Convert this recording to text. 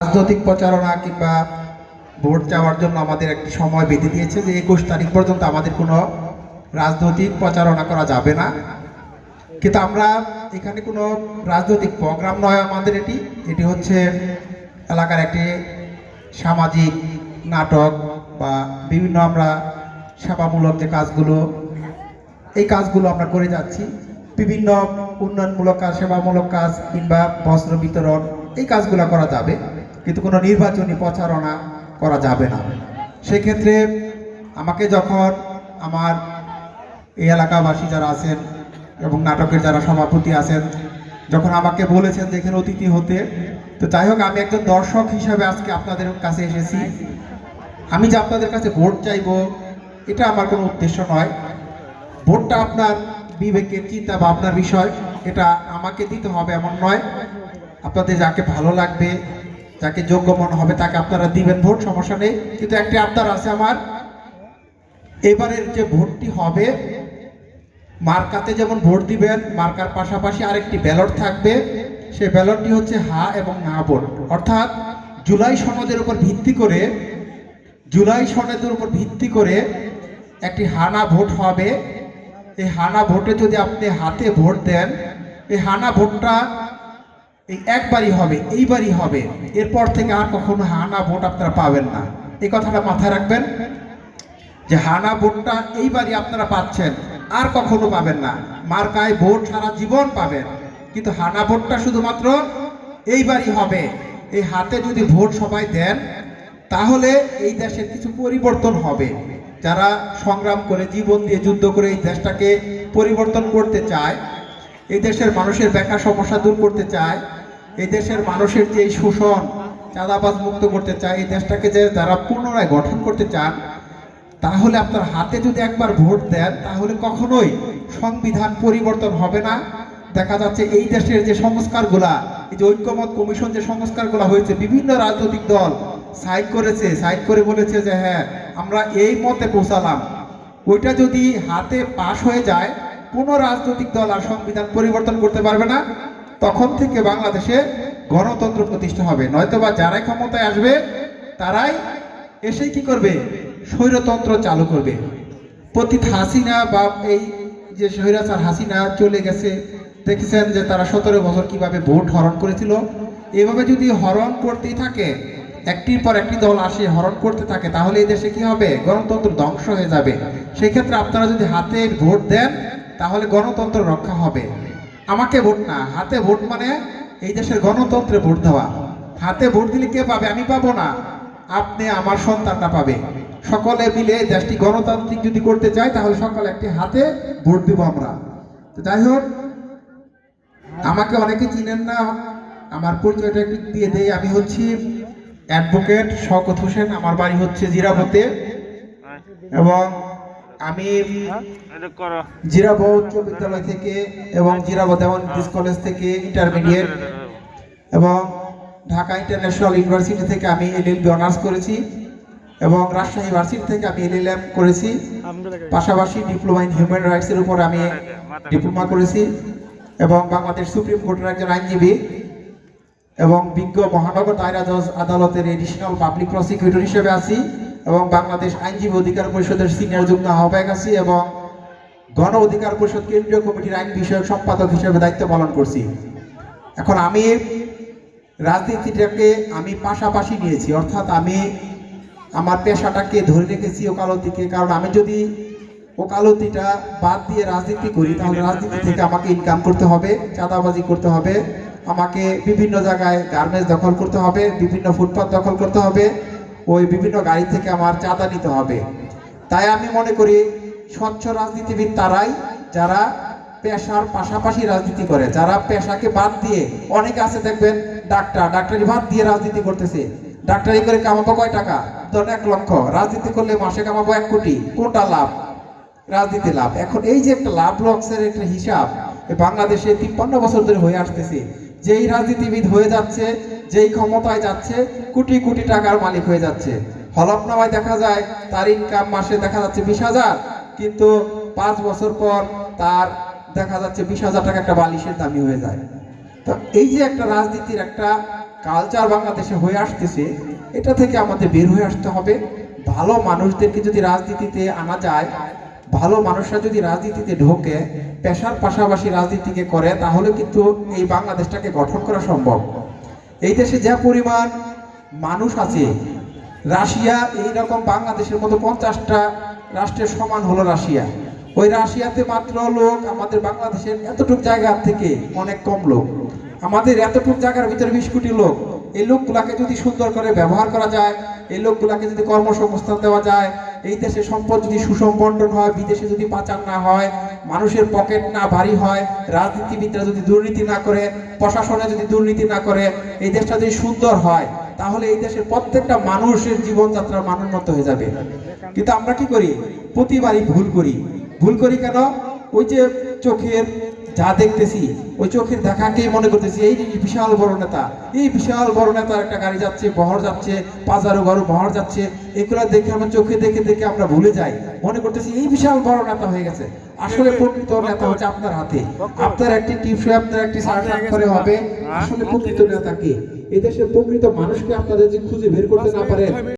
রাজনৈতিক প্রচারণা কিংবা ভোট চাওয়ার জন্য আমাদের একটি সময় বেঁধে দিয়েছে যে একুশ তারিখ পর্যন্ত আমাদের কোনো রাজনৈতিক প্রচারণা করা যাবে না। কিন্তু আমরা এখানে কোনো রাজনৈতিক প্রোগ্রাম নয় আমাদের এটি। এটি হচ্ছে এলাকার একটি সামাজিক নাটক বা বিভিন্ন আমরা সেবামূলক যে কাজগুলো, এই কাজগুলো আমরা করে যাচ্ছি। বিভিন্ন উন্নয়নমূলক কাজ, সেবামূলক কাজ কিংবা বস্ত্র বিতরণ, এই কাজগুলো করা যাবে। কিন্তু কোনো নির্বাচনী প্রচারণা করা যাবে না। সেক্ষেত্রে আমাকে যখন আমার এই এলাকাবাসী যারা আছেন এবং নাটকের যারা সভাপতি আছেন, যখন আমাকে বলেছেন যে এখানে অতিথি হতে, তো যাই হোক, আমি একজন দর্শক হিসাবে আজকে আপনাদের কাছে এসেছি। আমি যে আপনাদের কাছে ভোট চাইব, এটা আমার কোনো উদ্দেশ্য নয়। ভোটটা আপনার বিবেকের চিন্তা বা আপনার বিষয়, এটা আমাকে দিতে হবে এমন নয়। আপনাদের যাকে ভালো লাগবে যাকে যোগ্য মনে হবে, তাকে আপনারা দিবেন ভোট, সমস্যা নেই। কিন্তু একটি আবদার আছে আমার। এবারের যে ভোটটি হবে, মার্কাতে যেমন ভোট দিবেন, মার্কার পাশাপাশি আরেকটি ব্যালট থাকবে। সে ব্যালটটি হচ্ছে হা এবং না ভোট অর্থাৎ জুলাই সনদের উপর ভিত্তি করে, জুলাই সনদের উপর ভিত্তি করে একটি হানা ভোট হবে। এই হানা ভোটে যদি আপনি হাতে ভোট দেন, এই হানা ভোটটা এই একবারই হবে, এইবারই হবে। এরপর থেকে আর কখনো হানা ভোট আপনারা পাবেন না। এই কথাটা মাথায় রাখবেন, যে হানা ভোটটা এইবারই আপনারা পাচ্ছেন, আর কখনো পাবেন না। মার্কায় ভোট সারা জীবন পাবেন, কিন্তু হানা ভোটটা শুধুমাত্র এইবারই হবে। এই হাতে যদি ভোট সবাই দেন, তাহলে এই দেশের কিছু পরিবর্তন হবে। যারা সংগ্রাম করে, জীবন দিয়ে যুদ্ধ করে এই দেশটাকে পরিবর্তন করতে চায়, এই দেশের মানুষের বেকার সমস্যা দূর করতে চায় এই দেশের মানুষের যে এই শোষণ, চাঁদাবাজ মুক্ত করতে চায়, এই দেশটাকে যে যারা পুনরায় গঠন করতে চান, তাহলে আপনার হাতে যদি একবার ভোট দেন, তাহলে কখনোই সংবিধান পরিবর্তন হবে না। দেখা যাচ্ছে এই দেশের যে সংস্কারগুলা, এই যে ঐক্যমত কমিশন যে সংস্কারগুলা হয়েছে, বিভিন্ন রাজনৈতিক দল সাইড করেছে, সাইড করে বলেছে যে হ্যাঁ আমরা এই মতে পৌঁছালাম। ওইটা যদি হাতে পাশ হয়ে যায়, কোনো রাজনৈতিক দল আর সংবিধান পরিবর্তন করতে পারবে না। তখন থেকে বাংলাদেশে গণতন্ত্র প্রতিষ্ঠা হবে। নয়তোবা যারাই ক্ষমতায় আসবে, তারাই এসে কি করবে? স্বৈরতন্ত্র চালু করবে। পতিত হাসিনা বা এই যে স্বৈরাচার হাসিনা চলে গেছে, দেখেছেন যে তারা সতেরো বছর কীভাবে ভোট হরণ করেছিল? এভাবে যদি হরণ করতেই থাকে, একটির পর একটি দল আসে, হরণ করতে থাকে, তাহলে এই দেশে কি হবে? গণতন্ত্র ধ্বংস হয়ে যাবে। সেক্ষেত্রে আপনারা যদি হাতে ভোট দেন, তাহলে গণতন্ত্র রক্ষা হবে। আমাকে ভোট না হাতে ভোট মানে এই দেশের গণতন্ত্রে ভোট দেওয়া। হাতে ভোট দিলে কে পাবে? আমি পাবো না। আপনি আমার সন্তানটা পাবে। সকলে মিলে দেশটি গণতান্ত্রিক যদি করতে চাই তাহলে সকালে একটি হাতে ভোট দিব আমরা। তো যাই হোক আমাকে অনেকে চিনেন না। আমার পরিচয়টা একটু দিয়ে দেই। আমি হচ্ছি অ্যাডভোকেট শওকত হোসেন। আমার বাড়ি হচ্ছে জিরাবতে এবং আমি জিরাবো উচ্চ বিদ্যালয় থেকে এবং জিরাবো দেওয়ান কলেজ থেকে ইন্টারমিডিয়েট এবং ঢাকা ইন্টারন্যাশনাল ইউনিভার্সিটি থেকে আমি এলএলবি অনার্স করেছি এবং রাজশাহী ইউনিভার্সিটি থেকে আমি এলএলএম করেছি। পাশাপাশি ডিপ্লোমা ইন হিউম্যান রাইটসের উপর আমি ডিপ্লোমা করেছি এবং বাংলাদেশ সুপ্রিম কোর্টের একজন আইনজীবী এবং বিজ্ঞ মহানগর দায়রা জজ আদালতের এডিশনাল পাবলিক প্রসিকিউটর হিসেবে আছি। এবং বাংলাদেশ আইনজীবী অধিকার পরিষদের সিনিয়র যুগ্ম আহ্বায়ক আছি এবং গণ অধিকার পরিষদ কেন্দ্রীয় কমিটির আইন বিষয়ক সম্পাদক হিসেবে দায়িত্ব পালন করছি। এখন আমি রাজনীতিটাকে আমি পাশাপাশি নিয়েছি, অর্থাৎ আমি আমার পেশাটাকে ধরে রেখেছি ওকালতিকে, কারণ আমি যদি ওকালতিটা বাদ দিয়ে রাজনীতি করি, তাহলে রাজনীতি থেকে আমাকে ইনকাম করতে হবে, চাঁদাবাজি করতে হবে, আমাকে বিভিন্ন জায়গায় গার্মেন্টস দখল করতে হবে, বিভিন্ন ফুটপাত দখল করতে হবে ওই বিভিন্ন গাড়ি থেকে আমার চাঁদা নিতে হবে। তাই আমি মনে করি স্বচ্ছ রাজনীতিবিদ তারাই যারা পেশার পাশাপাশি রাজনীতি করে, যারা পেশাকে বাদ দিয়ে অনেকে আছে দেখবেন, ডাক্তার, ডাক্তারি বাদ দিয়ে রাজনীতি করতেছে। ডাক্তারি করে কামাবো কয় টাকা? ধরেন এক লক্ষ। রাজনীতি করলে মাসে কামাবো এক কোটি। কোনটা লাভ? রাজনীতি লাভ। এখন এই যে একটা লাভ লক্সের একটা হিসাব বাংলাদেশে তিপ্পান্ন বছর ধরে হয়ে আসতেছে। যেই রাজনীতিবিদ হয়ে যাচ্ছে, যেই ক্ষমতায় যাচ্ছে, কোটি কোটি টাকার মালিক হয়ে যাচ্ছে। হলফনামায় দেখা যায়, তার ইনকাম মাসে দেখা যাচ্ছে বিশ হাজার। কিন্তু পাঁচ বছর পর তার দেখা যাচ্ছে বিশ হাজার টাকা একটা বালিশের দামি হয়ে যায়। তো এই যে একটা রাজনীতির একটা কালচার বাংলাদেশে হয়ে আসতেছে, এটা থেকে আমাদের বের হয়ে আসতে হবে। ভালো মানুষদেরকে যদি রাজনীতিতে আনা যায় ভালো মানুষরা যদি রাজনীতিতে ঢোকে, পেশার পাশাপাশি রাজনীতিকে করে, তাহলে কিন্তু এই বাংলাদেশটাকে গঠন করা সম্ভব। এই দেশে যা পরিমাণ মানুষ আছে, রাশিয়া এই রকম বাংলাদেশের মতো পঞ্চাশটা রাষ্ট্রের সমান হলো রাশিয়া। ওই রাশিয়াতে মাত্র লোক আমাদের বাংলাদেশের এতটুক জায়গা থেকে অনেক কম লোক। আমাদের এতটুক জায়গার ভিতরে বিশ কোটি লোক। এই লোকগুলাকে যদি সুন্দর করে ব্যবহার করা যায়, এই লোকগুলাকে যদি কর্মসংস্থান দেওয়া যায় এই দেশে সম্পদ যদি সুষম বন্টন হয়, বিদেশে যদি পাচার না হয়, মানুষের পকেট না ভারী হয়, রাজনীতিবিদরা যদি দুর্নীতি না করে, প্রশাসনে যদি দুর্নীতি না করে, এই দেশটা যদি সুন্দর হয়, তাহলে এই দেশের প্রত্যেকটা মানুষের জীবনযাত্রা মানোন্নত হয়ে যাবে। কিন্তু আমরা কি করি? প্রতিবারই ভুল করি। ভুল করি কেন? ওই যে চোখের যা দেখতেছি ওই চোখের দেখাকেই মনে করতেছি এই বিশাল বড় নেতা এই বিশাল বড় নেতার একটা গাড়ি যাচ্ছে বহর যাচ্ছে পাজারো গরু বহর যাচ্ছে এগুলো দেখে আমরা চোখে দেখে দেখে আমরা ভুলে যাই। মনে করতেছি এই বিশাল বড় নেতা হয়ে গেছে। আসলে প্রকৃত নেতা হচ্ছে আপনার হাতে। আপনার একটি টিপসে আপনার একটি সার্চ করে হবে। আসলে প্রকৃত নেতা কে? এই দেশের প্রকৃত মানুষকে আপনাদের যে খুঁজে বের করতে না পারেন